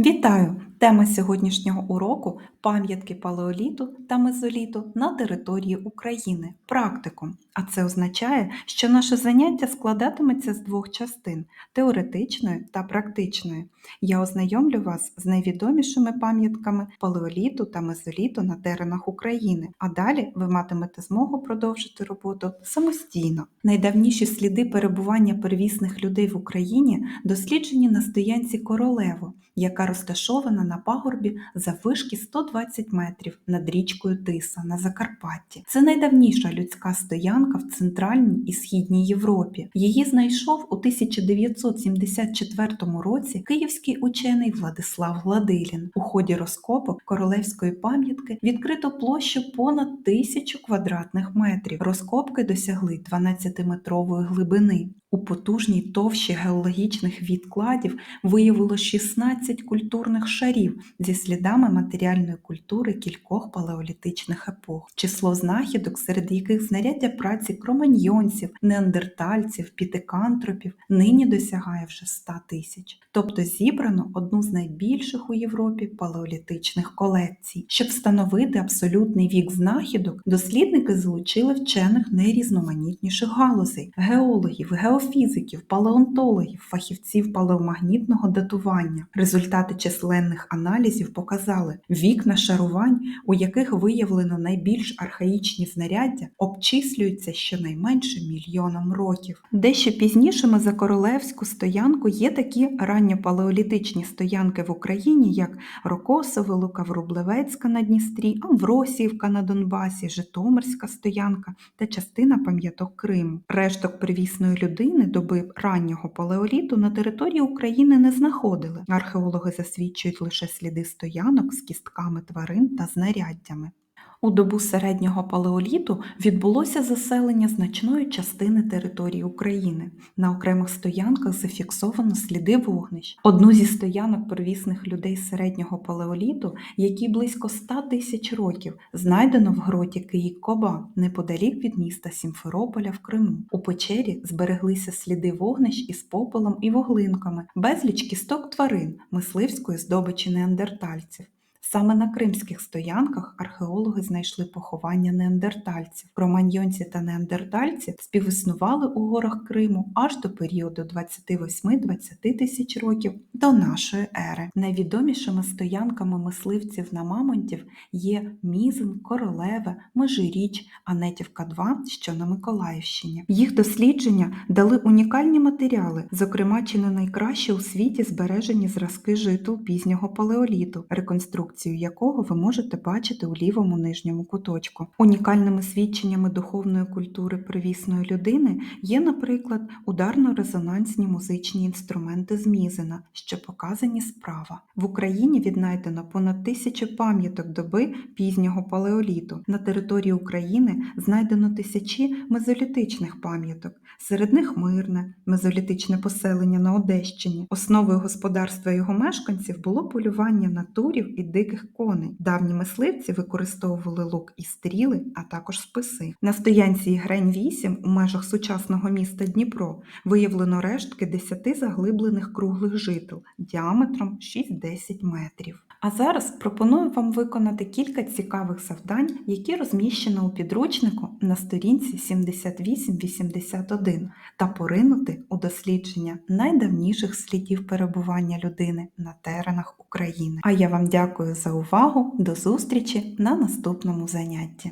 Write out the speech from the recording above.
Вітаю! Тема сьогоднішнього уроку пам'ятки палеоліту та мезоліту на території України. Практикум. А це означає, що наше заняття складатиметься з двох частин теоретичної та практичної. Я ознайомлю вас з найвідомішими пам'ятками палеоліту та мезоліту на теренах України, а далі ви матимете змогу продовжити роботу самостійно. Найдавніші сліди перебування первісних людей в Україні досліджені на стоянці Королево, яка розташована на пагорбі заввишки 120 метрів над річкою Тиса на Закарпатті. Це найдавніша людська стоянка в Центральній і Східній Європі. Її знайшов у 1974 році київський учений Владислав Гладилін. У ході розкопок королевської пам'ятки відкрито площу понад тисячу квадратних метрів. Розкопки досягли 12-метрової глибини. У потужній товщі геологічних відкладів виявило 16 культурних шарів зі слідами матеріальної культури кількох палеолітичних епох. Число знахідок, серед яких знаряддя праці кроманьйонців, неандертальців, пітекантропів, нині досягає вже 100 тисяч. Тобто зібрано одну з найбільших у Європі палеолітичних колекцій. Щоб встановити абсолютний вік знахідок, дослідники залучили вчених найрізноманітніших галузей геологів, геофізиків, палеонтологів, фахівців палеомагнітного датування. Результати численних аналізів показали вік нашарувань, у яких виявлено найбільш архаїчні знаряддя, обчислюються щонайменше мільйоном років. Дещо пізнішими за королевську стоянку є такі ранньопалеолітичні стоянки в Україні, як Рокосове, Лукаврублевецька на Дністрі, Амвросіївка на Донбасі, Житомирська стоянка та частина пам'яток Криму. Решток первісної людини доби раннього палеоліту на території України не знаходили. Археологи засвідчують лише сліди стоянок з кістками тварин та знаряддями. У добу середнього палеоліту відбулося заселення значної частини території України. На окремих стоянках зафіксовано сліди вогнищ. Одну зі стоянок первісних людей середнього палеоліту, якій близько 100 тисяч років, знайдено в гроті Київ-Коба неподалік від міста Сімферополя в Криму. У печері збереглися сліди вогнищ із попелом і воглинками, безліч кісток тварин, мисливської здобичі неандертальців. Саме на кримських стоянках археологи знайшли поховання неандертальців. Кроманьйонці та неандертальці співіснували у горах Криму аж до періоду 28-20 тисяч років до нашої ери. Найвідомішими стоянками мисливців на Мамонтів є Мізин, Королеве, Межиріч, Анетівка 2, що на Миколаївщині. Їх дослідження дали унікальні матеріали, зокрема чи не найкраще у світі збережені зразки житл пізнього палеоліту, реконструкцію якого ви можете бачити у лівому нижньому куточку. Унікальними свідченнями духовної культури привісної людини є, наприклад, ударно-резонансні музичні інструменти з Мізина, що показані справа. В Україні віднайдено понад тисячу пам'яток доби пізнього палеоліту. На території України знайдено тисячі мезолітичних пам'яток. Серед них мирне, мезолітичне поселення на Одещині. Основою господарства його мешканців було полювання на турів і диких коней. Давні мисливці використовували лук і стріли, а також списи. На стоянці Грень 8 у межах сучасного міста Дніпро виявлено рештки 10 заглиблених круглих жител діаметром 6-10 метрів. А зараз пропоную вам виконати кілька цікавих завдань, які розміщено у підручнику на сторінці 78-81 та поринути у дослідження найдавніших слідів перебування людини на теренах України. А я вам дякую за увагу. До зустрічі на наступному занятті.